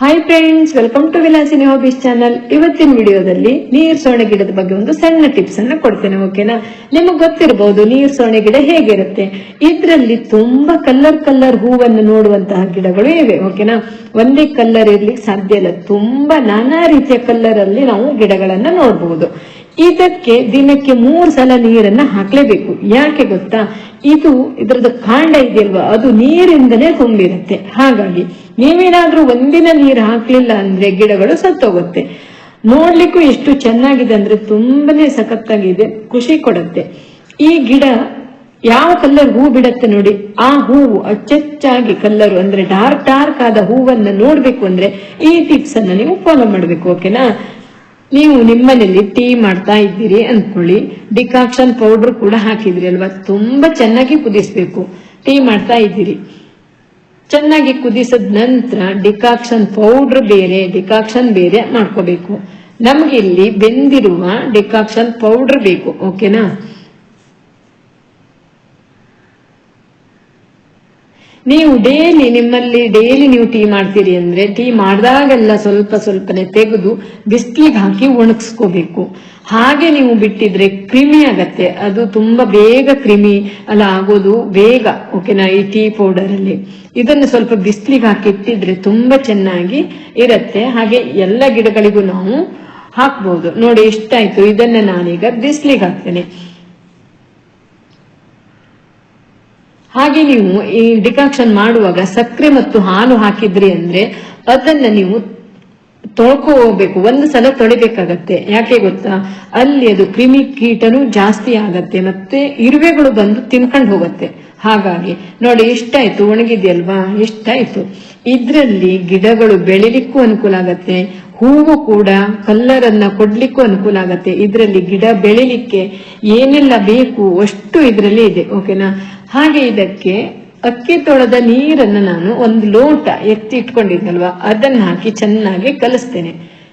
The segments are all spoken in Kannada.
Hi friends welcome to Vilasini hobbies channel ಇವತ್ತಿನ ವಿಡಿಯೋದಲ್ಲಿ ನೀರ್ ಸೋಣೆ ಗಿಡದ ಬಗ್ಗೆ ಒಂದು ಸಣ್ಣ ಟಿಪ್ಸ್ ಅನ್ನ ಕೊಡ್ತೇನೆ ಓಕೆನಾ ನಿಮಗೆ ಗೊತ್ತಿರಬಹುದು ನೀರ್ ಸೋಣೆ ಗಿಡ ಹೇಗಿರುತ್ತೆ. ಇದ್ರಲ್ಲಿ ತುಂಬಾ ಕಲರ್ ಕಲರ್ ಹೂವನ್ನು ನೋಡುವಂತಹ ಗಿಡಗಳು ಇವೆ ಓಕೆನಾ ಒಂದೇ ಕಲ್ಲರ್ ಇರ್ಲಿಕ್ಕೆ ಸಾಧ್ಯ ಇಲ್ಲ. ತುಂಬಾ ನಾನಾ ರೀತಿಯ ಕಲ್ಲರ್ ಅಲ್ಲಿ ನಾವು ಗಿಡಗಳನ್ನ ನೋಡಬಹುದು ಇದಕ್ಕೆ ದಿನಕ್ಕೆ ಮೂರು ಸಲ ನೀರನ್ನ ಹಾಕ್ಲೇಬೇಕು. ಯಾಕೆ ಗೊತ್ತಾ? ಇದು ಇದ್ರದ್ದು ಕಾಂಡ ಇದೆಯಲ್ವಾ? ಅದು ನೀರಿಂದನೇ ತುಂಬಿರುತ್ತೆ. ಹಾಗಾಗಿ ನೀವೇನಾದ್ರೂ ಒಂದಿನ ನೀರು ಹಾಕ್ಲಿಲ್ಲ ಅಂದ್ರೆ ಗಿಡಗಳು ಸತ್ತೋಗುತ್ತೆ. ನೋಡ್ಲಿಕ್ಕೂ ಎಷ್ಟು ಚೆನ್ನಾಗಿದೆ ಅಂದ್ರೆ ತುಂಬಾನೇ ಸಖತ್ತಾಗಿದೆ. ಖುಷಿ ಕೊಡುತ್ತೆ. ಈ ಗಿಡ ಯಾವ ಕಲ್ಲರ್ ಹೂ ಬಿಡತ್ತೆ ನೋಡಿ. ಆ ಹೂವು ಅಚ್ಚಚ್ಚಾಗಿ ಕಲ್ಲರು ಅಂದ್ರೆ ಡಾರ್ಕ್ ಡಾರ್ಕ್ ಆದ ಹೂವನ್ನ ನೋಡ್ಬೇಕು ಅಂದ್ರೆ ಈ ಟಿಪ್ಸ್ ಅನ್ನ ನೀವು ಫಾಲೋ ಮಾಡ್ಬೇಕು ಓಕೆನಾ ನೀವು ನಿಮ್ಮನೇಲಿ ಟೀ ಮಾಡ್ತಾ ಇದ್ದೀರಿ ಅನ್ಕೊಳ್ಳಿ. ಡಿಕಾಕ್ಷನ್ ಪೌಡರ್ ಕೂಡ ಹಾಕಿದ್ರಿ ಅಲ್ವಾ? ತುಂಬಾ ಚೆನ್ನಾಗಿ ಕುದಿಸ್ಬೇಕು. ಟೀ ಮಾಡ್ತಾ ಇದ್ದೀರಿ. ಚೆನ್ನಾಗಿ ಕುದಿಸಿದ ನಂತರ ಡಿಕಾಕ್ಷನ್ ಪೌಡರ್ ಬೇರೆ ಡಿಕಾಕ್ಷನ್ ಬೇರೆ ಮಾಡ್ಕೋಬೇಕು. ನಮ್ಗೆ ಇಲ್ಲಿ ಬೆಂದಿರುವ ಡಿಕಾಕ್ಷನ್ ಪೌಡರ್ ಬೇಕು, ಓಕೆನಾ? ನೀವು ಡೈಲಿ ನಿಮ್ಮಲ್ಲಿ ಡೈಲಿ ನೀವು ಟೀ ಮಾಡ್ತೀರಿ ಅಂದ್ರೆ ಟೀ ಮಾಡಿದಾಗೆಲ್ಲ ಸ್ವಲ್ಪ ಸ್ವಲ್ಪನೇ ತೆಗೆದು ಬಿಸ್ಲಿಗೆ ಹಾಕಿ ಒಣಗಿಸ್ಕೋಬೇಕು. ಹಾಗೆ ನೀವು ಬಿಟ್ಟಿದ್ರೆ ಕ್ರಿಮಿ ಆಗತ್ತೆ. ಅದು ತುಂಬಾ ಬೇಗ ಕ್ರಿಮಿ ಅಲ್ಲ ಆಗೋದು ಬೇಗ ಓಕೆನಾ ಈ ಟೀ ಪೌಡರ್ ಅಲ್ಲಿ. ಇದನ್ನು ಸ್ವಲ್ಪ ಬಿಸ್ಲಿಗೆ ಹಾಕಿ ಇಟ್ಟಿದ್ರೆ ತುಂಬಾ ಚೆನ್ನಾಗಿ ಇರತ್ತೆ. ಹಾಗೆ ಎಲ್ಲ ಗಿಡಗಳಿಗೂ ನಾವು ಹಾಕ್ಬಹುದು ನೋಡಿ, ಇಷ್ಟಾಯ್ತು. ಇದನ್ನ ನಾನೀಗ ಬಿಸ್ಲಿಗೆ ಹಾಕ್ತೇನೆ. ಹಾಗೆ ನೀವು ಈ ಡಿಕಾಕ್ಷನ್ ಮಾಡುವಾಗ ಸಕ್ಕರೆ ಮತ್ತು ಹಾಲು ಹಾಕಿದ್ರಿ ಅಂದ್ರೆ ಅದನ್ನ ನೀವು ತೊಳ್ಕೊ ಹೋಗ್ಬೇಕು. ಒಂದು ಸಲ ತೊಳಿಬೇಕಾಗತ್ತೆ. ಯಾಕೆ ಗೊತ್ತಾ? ಅಲ್ಲಿ ಅದು ಕ್ರಿಮಿ ಕೀಟನು ಜಾಸ್ತಿ ಆಗತ್ತೆ ಮತ್ತೆ ಇರುವೆಗಳು ಬಂದು ತಿನ್ಕೊಂಡು ಹೋಗತ್ತೆ. ಹಾಗಾಗಿ ನೋಡಿ ಇಷ್ಟಾಯ್ತು ಒಣಗಿದ್ಯಲ್ವಾ? ಇಷ್ಟಾಯ್ತು ಇದ್ರಲ್ಲಿ ಗಿಡಗಳು ಬೆಳಿಲಿಕ್ಕೂ ಅನುಕೂಲ ಆಗತ್ತೆ. ಹೂವು ಕೂಡ ಕಲ್ಲರ್ ಅನ್ನ ಕೊಡ್ಲಿಕ್ಕೂ ಅನುಕೂಲ ಆಗತ್ತೆ. ಇದರಲ್ಲಿ ಗಿಡ ಬೆಳಿಲಿಕ್ಕೆ ಏನೆಲ್ಲ ಬೇಕು ಅಷ್ಟು ಇದರಲ್ಲಿ ಇದೆ ಓಕೆನಾ ಹಾಗೆ ಇದಕ್ಕೆ ಅಕ್ಕಿ ತೊಳೆದ ನೀರನ್ನ ನಾನು ಒಂದು ಲೋಟ ಎತ್ತಿ ಇಟ್ಕೊಂಡಿದ್ನಲ್ವ? ಅದನ್ನ ಹಾಕಿ ಚೆನ್ನಾಗಿ ಕಲಿಸ್ತೇನೆ.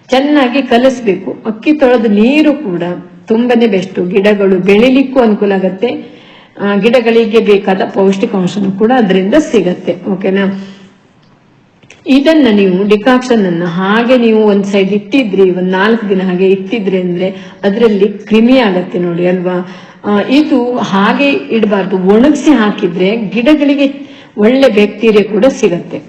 ಚೆನ್ನಾಗಿ ಕಲಿಸ್ಬೇಕು. ಅಕ್ಕಿ ತೊಳೆದ ನೀರು ಕೂಡ ತುಂಬಾನೇ ಬೆಸ್ಟ್. ಗಿಡಗಳು ಬೆಳಿಲಿಕ್ಕೂ ಅನುಕೂಲ ಆಗತ್ತೆ. ಗಿಡಗಳಿಗೆ ಬೇಕಾದ ಪೌಷ್ಟಿಕಾಂಶನು ಕೂಡ ಅದರಿಂದ ಸಿಗತ್ತೆ ಓಕೆನಾ ಇದನ್ನ ನೀವು ಡಿಕಾಕ್ಷನ್ ಅನ್ನ ಹಾಗೆ ನೀವು ಒಂದ್ ಸೈಡ್ ಇಟ್ಟಿದ್ರಿ, ಒಂದ್ ನಾಲ್ಕು ದಿನ ಹಾಗೆ ಇಟ್ಟಿದ್ರಿ ಅಂದ್ರೆ ಅದರಲ್ಲಿ ಕ್ರಿಮಿ ಆಗತ್ತೆ ನೋಡಿ ಅಲ್ವಾ? ಇದು ಹಾಗೆ ಇಡಬಾರ್ದು. ಒಣಗಿಸಿ ಹಾಕಿದ್ರೆ ಗಿಡಗಳಿಗೆ ಒಳ್ಳೆ ಬ್ಯಾಕ್ಟೀರಿಯಾ ಕೂಡ ಸಿಗತ್ತೆ.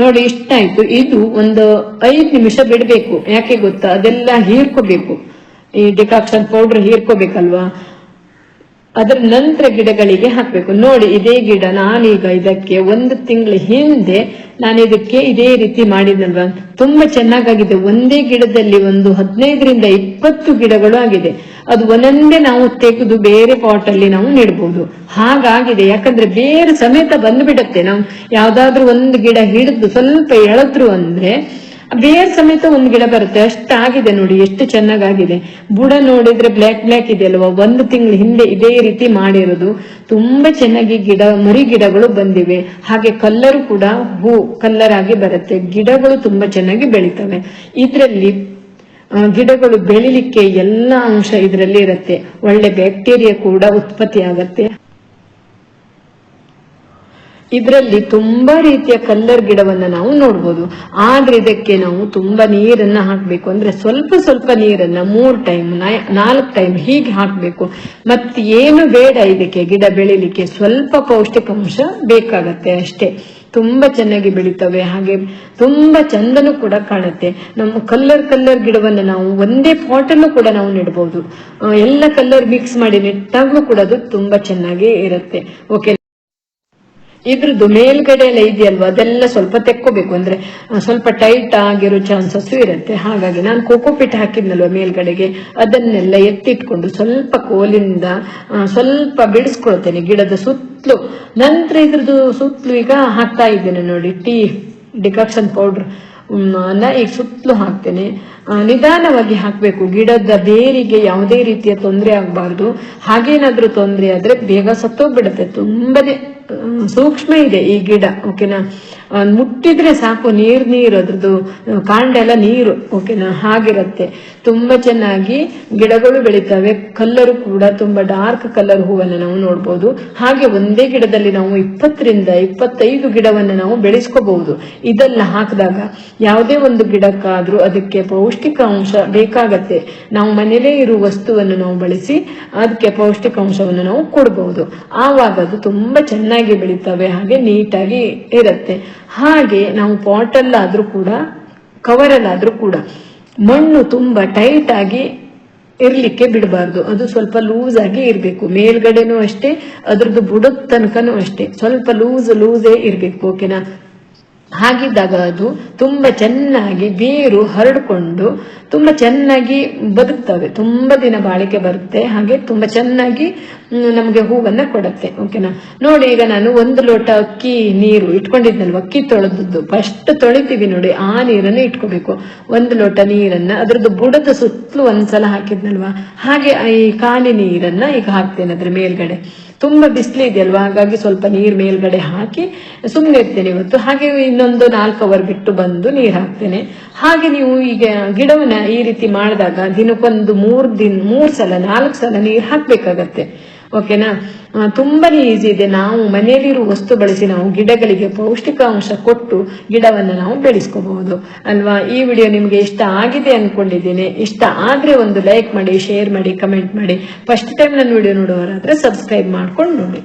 ನೋಡಿ ಇಷ್ಟ ಆಯ್ತು ಇದು ಒಂದು ಐದು ನಿಮಿಷ ಬಿಡಬೇಕು. ಯಾಕೆ ಗೊತ್ತಾ? ಅದೆಲ್ಲ ಹೀರ್ಕೋಬೇಕು. ಈ ಡಿಕಾಕ್ಷನ್ ಪೌಡರ್ ಹೀರ್ಕೋಬೇಕಲ್ವಾ? ಅದರ ನಂತರ ಗಿಡಗಳಿಗೆ ಹಾಕ್ಬೇಕು. ನೋಡಿ, ಇದೇ ಗಿಡ ನಾನೀಗ ಇದಕ್ಕೆ ಒಂದು ತಿಂಗಳ ಹಿಂದೆ ನಾನು ಇದಕ್ಕೆ ಇದೇ ರೀತಿ ಮಾಡಿದ್ನಲ್ವಾ? ತುಂಬಾ ಚೆನ್ನಾಗಾಗಿದೆ. ಒಂದೇ ಗಿಡದಲ್ಲಿ ಒಂದು ಹದಿನೈದರಿಂದ ಇಪ್ಪತ್ತು ಗಿಡಗಳು ಆಗಿದೆ. ಅದು ಒಂದೊಂದೇ ನಾವು ತೆಗೆದು ಬೇರೆ ಪಾಟ್ ಅಲ್ಲಿ ನಾವು ನೆಡ್ಬೋದು. ಹಾಗಾಗಿದೆ. ಯಾಕಂದ್ರೆ ಬೇರೆ ಸಮೇತ ಬಂದ್ಬಿಡತ್ತೆ. ನಾವು ಯಾವ್ದಾದ್ರು ಒಂದು ಗಿಡ ಹಿಡಿದು ಸ್ವಲ್ಪ ಎಳೆದ್ರು ಅಂದ್ರೆ ಬೇರ್ ಸಮೇತ ಒಂದ್ ಗಿಡ ಬರುತ್ತೆ, ಅಷ್ಟಾಗಿದೆ ನೋಡಿ, ಎಷ್ಟು ಚೆನ್ನಾಗಾಗಿದೆ. ಬುಡ ನೋಡಿದ್ರೆ ಬ್ಲ್ಯಾಕ್ ಬ್ಲ್ಯಾಕ್ ಇದೆ ಅಲ್ವಾ? ಒಂದು ತಿಂಗಳ ಹಿಂದೆ ಇದೇ ರೀತಿ ಮಾಡಿರೋದು. ತುಂಬಾ ಚೆನ್ನಾಗಿ ಗಿಡ, ಮರಿ ಗಿಡಗಳು ಬಂದಿವೆ. ಹಾಗೆ ಕಲ್ಲರ್ ಕೂಡ ಹೂ ಕಲ್ಲರ್ ಆಗಿ ಬರುತ್ತೆ. ಗಿಡಗಳು ತುಂಬಾ ಚೆನ್ನಾಗಿ ಬೆಳಿತವೆ. ಇದ್ರಲ್ಲಿ ಗಿಡಗಳು ಬೆಳಿಲಿಕ್ಕೆ ಎಲ್ಲಾ ಅಂಶ ಇದರಲ್ಲಿ ಇರುತ್ತೆ. ಒಳ್ಳೆ ಬ್ಯಾಕ್ಟೀರಿಯಾ ಕೂಡ ಉತ್ಪತ್ತಿ ಆಗತ್ತೆ. ಇದರಲ್ಲಿ ತುಂಬಾ ರೀತಿಯ ಕಲ್ಲರ್ ಗಿಡವನ್ನ ನಾವು ನೋಡ್ಬೋದು. ಆದ್ರೆ ಇದಕ್ಕೆ ನಾವು ತುಂಬಾ ನೀರನ್ನ ಹಾಕ್ಬೇಕು. ಅಂದ್ರೆ ಸ್ವಲ್ಪ ಸ್ವಲ್ಪ ನೀರನ್ನ ಮೂರ್ ಟೈಮ್ ನಾಲ್ಕು ಟೈಮ್ ಹೀಗೆ ಹಾಕ್ಬೇಕು. ಮತ್ತೆ ಏನು ಬೇಡ ಇದಕ್ಕೆ ಗಿಡ ಬೆಳಿಲಿಕ್ಕೆ, ಸ್ವಲ್ಪ ಪೌಷ್ಟಿಕಾಂಶ ಬೇಕಾಗತ್ತೆ ಅಷ್ಟೇ. ತುಂಬಾ ಚೆನ್ನಾಗಿ ಬೆಳಿತವೆ. ಹಾಗೆ ತುಂಬಾ ಚಂದನೂ ಕೂಡ ಕಾಣುತ್ತೆ. ನಮ್ಮ ಕಲ್ಲರ್ ಕಲ್ಲರ್ ಗಿಡವನ್ನ ನಾವು ಒಂದೇ ಪಾಟಲ್ಲೂ ಕೂಡ ನಾವು ನೆಡಬಹುದು ಎಲ್ಲ ಕಲ್ಲರ್ ಮಿಕ್ಸ್ ಮಾಡಿ ನೆಟ್ಟಾಗ್ಲೂ ಕೂಡ ಅದು ತುಂಬಾ ಚೆನ್ನಾಗಿ ಇರುತ್ತೆ. ಓಕೆ ಇದ್ರದ್ದು ಮೇಲ್ಗಡೆ ಎಲ್ಲ ಇದೆಯಲ್ವಾ? ಅದೆಲ್ಲ ಸ್ವಲ್ಪ ತೆಕ್ಕೋಬೇಕು. ಅಂದ್ರೆ ಸ್ವಲ್ಪ ಟೈಟ್ ಆಗಿರೋ ಚಾನ್ಸಸ್ ಇರುತ್ತೆ. ಹಾಗಾಗಿ ನಾನು ಕೋಕೋಪಿಟ್ ಹಾಕಿದ್ನಲ್ವ ಮೇಲ್ಗಡೆಗೆ? ಅದನ್ನೆಲ್ಲ ಎತ್ತಿಟ್ಕೊಂಡು ಸ್ವಲ್ಪ ಕೋಲಿಂದ ಸ್ವಲ್ಪ ಬಿಡಿಸ್ಕೊಳ್ತೇನೆ ಗಿಡದ ಸುತ್ತಲೂ. ನಂತರ ಇದ್ರದ್ದು ಸುತ್ತಲೂ ಈಗ ಹಾಕ್ತಾ ಇದ್ದೇನೆ ನೋಡಿ, ಟೀ, ಡಿಕಾಕ್ಷನ್ ಪೌಡರ್ ಈಗ ಸುತ್ತಲೂ ಹಾಕ್ತೇನೆ. ನಿಧಾನವಾಗಿ ಹಾಕಬೇಕು. ಗಿಡದ ಬೇರಿಗೆ ಯಾವುದೇ ರೀತಿಯ ತೊಂದರೆ ಆಗಬಾರ್ದು. ಹಾಗೇನಾದ್ರೂ ತೊಂದರೆ ಆದ್ರೆ ಬೇಗ ಸತ್ತೋಗ್ಬಿಡುತ್ತೆ. ತುಂಬನೇ ಸೂಕ್ಷ್ಮ ಇದೆ ಈ ಗಿಡ ಓಕೆನಾ ಮುಟ್ಟಿದ್ರೆ ಸಾಕು ನೀರ್, ನೀರು, ಅದ್ರದ್ದು ಕಾಂಡ ಎಲ್ಲ ನೀರು ಓಕೆನಾ ಹಾಗಿರುತ್ತೆ. ತುಂಬಾ ಚೆನ್ನಾಗಿ ಗಿಡಗಳು ಬೆಳಿತವೆ. ಕಲ್ಲರು ಕೂಡ ತುಂಬಾ ಡಾರ್ಕ್ ಕಲರ್ ಹೂವನ್ನ ನಾವು ನೋಡ್ಬೋದು. ಹಾಗೆ ಒಂದೇ ಗಿಡದಲ್ಲಿ ನಾವು ಇಪ್ಪತ್ತರಿಂದ ಇಪ್ಪತ್ತೈದು ಗಿಡವನ್ನ ನಾವು ಬೆಳೆಸ್ಕೋಬಹುದು. ಇದೆಲ್ಲ ಹಾಕಿದಾಗ ಯಾವುದೇ ಒಂದು ಗಿಡಕ್ಕಾದ್ರೂ ಅದಕ್ಕೆ ಪೌಷ್ಟಿಕಾಂಶ ಬೇಕಾಗತ್ತೆ. ನಾವು ಮನೇಲೇ ಇರುವ ವಸ್ತುವನ್ನು ನಾವು ಬಳಸಿ ಅದಕ್ಕೆ ಪೌಷ್ಟಿಕಾಂಶವನ್ನು ನಾವು ಕೊಡಬಹುದು ಆವಾಗ ಅದು ತುಂಬಾ ಚೆನ್ನಾಗಿ ಬೆಳೀತವೆ, ಹಾಗೆ ನೀಟಾಗಿ ಇರುತ್ತೆ. ಹಾಗೆ ನಾವು ಪಾಟಲ್ಲಾದ್ರೂ ಕೂಡ, ಕವರಲ್ಲಾದ್ರೂ ಕೂಡ ಮಣ್ಣು ತುಂಬಾ ಟೈಟ್ ಆಗಿ ಇರ್ಲಿಕ್ಕೆ ಬಿಡಬಾರ್ದು. ಅದು ಸ್ವಲ್ಪ ಲೂಸ್ ಆಗಿ ಇರಬೇಕು. ಮೇಲ್ಗಡೆನೂ ಅಷ್ಟೇ, ಅದ್ರದ್ದು ಬುಡದ ತನಕನೂ ಅಷ್ಟೇ. ಸ್ವಲ್ಪ ಲೂಸ್ ಲೂಸೇ ಇರಬೇಕು ಓಕೆನಾ ಹಾಗಿದ್ದಾಗ ಅದು ತುಂಬಾ ಚೆನ್ನಾಗಿ ಬೇರು ಹರಡಿಕೊಂಡು ತುಂಬಾ ಚೆನ್ನಾಗಿ ಬದುಕ್ತವೆ. ತುಂಬಾ ದಿನ ಬಾಳಿಕೆ ಬರುತ್ತೆ. ಹಾಗೆ ತುಂಬಾ ಚೆನ್ನಾಗಿ ನಮಗೆ ಹೂವನ್ನ ಕೊಡುತ್ತೆ. ಓಕೆನಾ ನೋಡಿ, ಈಗ ನಾನು ಒಂದು ಲೋಟ ಅಕ್ಕಿ ನೀರು ಇಟ್ಕೊಂಡಿದ್ನಲ್ವ? ಅಕ್ಕಿ ತೊಳೆದದ್ದು. ಫಸ್ಟ್ ತೊಳಿತೀವಿ ನೋಡಿ, ಆ ನೀರನ್ನು ಇಟ್ಕೋಬೇಕು. ಒಂದು ಲೋಟ ನೀರನ್ನ, ಅದ್ರದ್ದು ಬುಡದ ಸುತ್ತಲೂ ಒಂದ್ಸಲ ಹಾಕಿದ್ನಲ್ವಾ? ಹಾಗೆ ಈ ಕಾಲಿ ನೀರನ್ನ ಈಗ ಹಾಕ್ತೇನೆ ಅದ್ರ ಮೇಲ್ಗಡೆ. ತುಂಬಾ ಬಿಸಿಲು ಇದೆಯಲ್ವಾ? ಹಾಗಾಗಿ ಸ್ವಲ್ಪ ನೀರ್ ಮೇಲ್ಗಡೆ ಹಾಕಿ ಸುಮ್ಮನೆ ಇರ್ತೇನೆ ಇವತ್ತು. ಹಾಗೆ ಇನ್ನೊಂದು ನಾಲ್ಕು ಅವರ್ ಬಿಟ್ಟು ಬಂದು ನೀರ್ ಹಾಕ್ತೇನೆ. ಹಾಗೆ ನೀವು ಈಗ ಗಿಡವನ್ನ ಈ ರೀತಿ ಮಾಡಿದಾಗ ದಿನಕ್ಕೊಂದು ಮೂರ್ ದಿನ, ಮೂರು ಸಲ, ನಾಲ್ಕು ಸಲ ನೀರ್ ಹಾಕ್ಬೇಕಾಗತ್ತೆ. ಓಕೆನಾ ತುಂಬಾನೇ ಈಸಿ ಇದೆ. ನಾವು ಮನೆಯಲ್ಲಿರುವ ವಸ್ತು ಬಳಸಿ ನಾವು ಗಿಡಗಳಿಗೆ ಪೌಷ್ಟಿಕಾಂಶ ಕೊಟ್ಟು ಗಿಡವನ್ನು ನಾವು ಬೆಳೆಸ್ಕೋಬಹುದು. ಅಲ್ವಾ? ಈ ವಿಡಿಯೋ ನಿಮಗೆ ಇಷ್ಟ ಆಗಿದೆ ಅನ್ಕೊಂಡಿದ್ದೀನಿ. ಇಷ್ಟ ಆದ್ರೆ ಒಂದು ಲೈಕ್ ಮಾಡಿ ಶೇರ್ ಮಾಡಿ ಕಮೆಂಟ್ ಮಾಡಿ. ಫಸ್ಟ್ ಟೈಮ್ ನನ್ನ ವಿಡಿಯೋ ನೋಡುವವರಾದ್ರೆ ಸಬ್ಸ್ಕ್ರೈಬ್ ಮಾಡ್ಕೊಂಡು ನೋಡಿ.